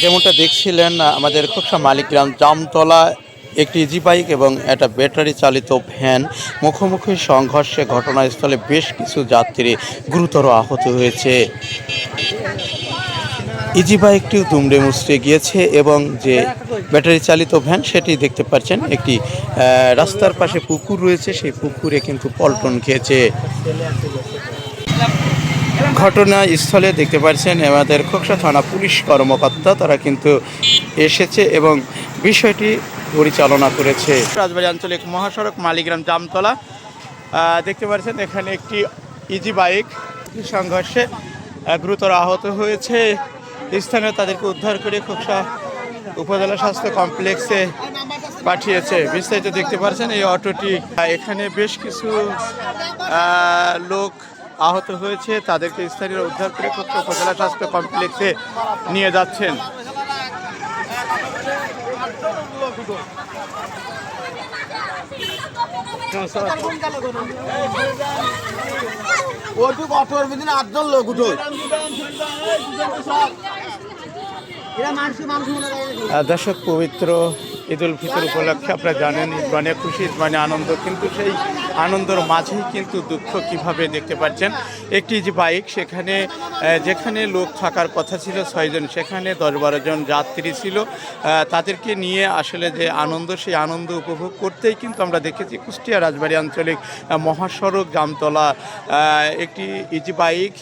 যেমনটা দেখছিলেন আমাদের খোকসা মালিকগ্রাম জামতলা একটি ইজি বাইক এবং একটা ব্যাটারি চালিত ভ্যান মুখোমুখি সংঘর্ষে ঘটনাস্থলে বেশ কিছু যাত্রী গুরুতর আহত হয়েছে। ইজি বাইকটিও দুমড়ে মুচড়ে গিয়েছে এবং যে ব্যাটারি চালিত ভ্যান, সেটি দেখতে পাচ্ছেন, একটি রাস্তার পাশে পুকুর রয়েছে, সেই পুকুরে কিন্তু পল্টন খেয়েছে। ঘটনাস্থলে দেখতে পাচ্ছেন আমাদের খোকসা থানা পুলিশ কর্মকর্তা, তারা কিন্তু এসেছে এবং বিষয়টি পরিচালনা করেছে। রাজবাড়ী আঞ্চলিক মহাসড়ক মালিগ্রাম জামতলা। দেখতে পাচ্ছেন এখানে একটি ইজি বাইক সংঘর্ষে গুরুতর আহত হয়েছে। স্থানীয় তাদেরকে উদ্ধার করে খোকসা উপজেলা স্বাস্থ্য কমপ্লেক্সে পাঠিয়েছে। বিস্তারিত দেখতে পাচ্ছেন এই অটোটি। এখানে বেশ কিছু লোক আহত হয়েছে তাদেরকে স্থানীয় উদ্ধার করে উপজেলা স্বাস্থ্য কমপ্লেক্সে নিয়ে যাচ্ছেন। ওটুক অটোর ভিতরে আটজন লোক উঠো। এরা মানুষ মানুষ করে। আহ, দর্শক পবিত্র ঈদ উল ফিতর উপলক্ষে আপনারা জানেন ঈদ মানে খুশি ঈদ মানে আনন্দ কিন্তু সেই আনন্দের মাঝেই কিন্তু দুঃখ কীভাবে দেখতে পাচ্ছেন? একটি যে বাইক, সেখানে যেখানে লোক থাকার কথা ছিল, ছয়জন, সেখানে দশ বারো জন যাত্রী ছিল। তাদেরকে নিয়ে আসলে যে আনন্দ, সেই আনন্দ উপভোগ করতেই কিন্তু আমরা দেখেছি কুষ্টিয়া রাজবাড়ী আঞ্চলিক মহাসড়ক, জামতলা। একটি ইজি বাইক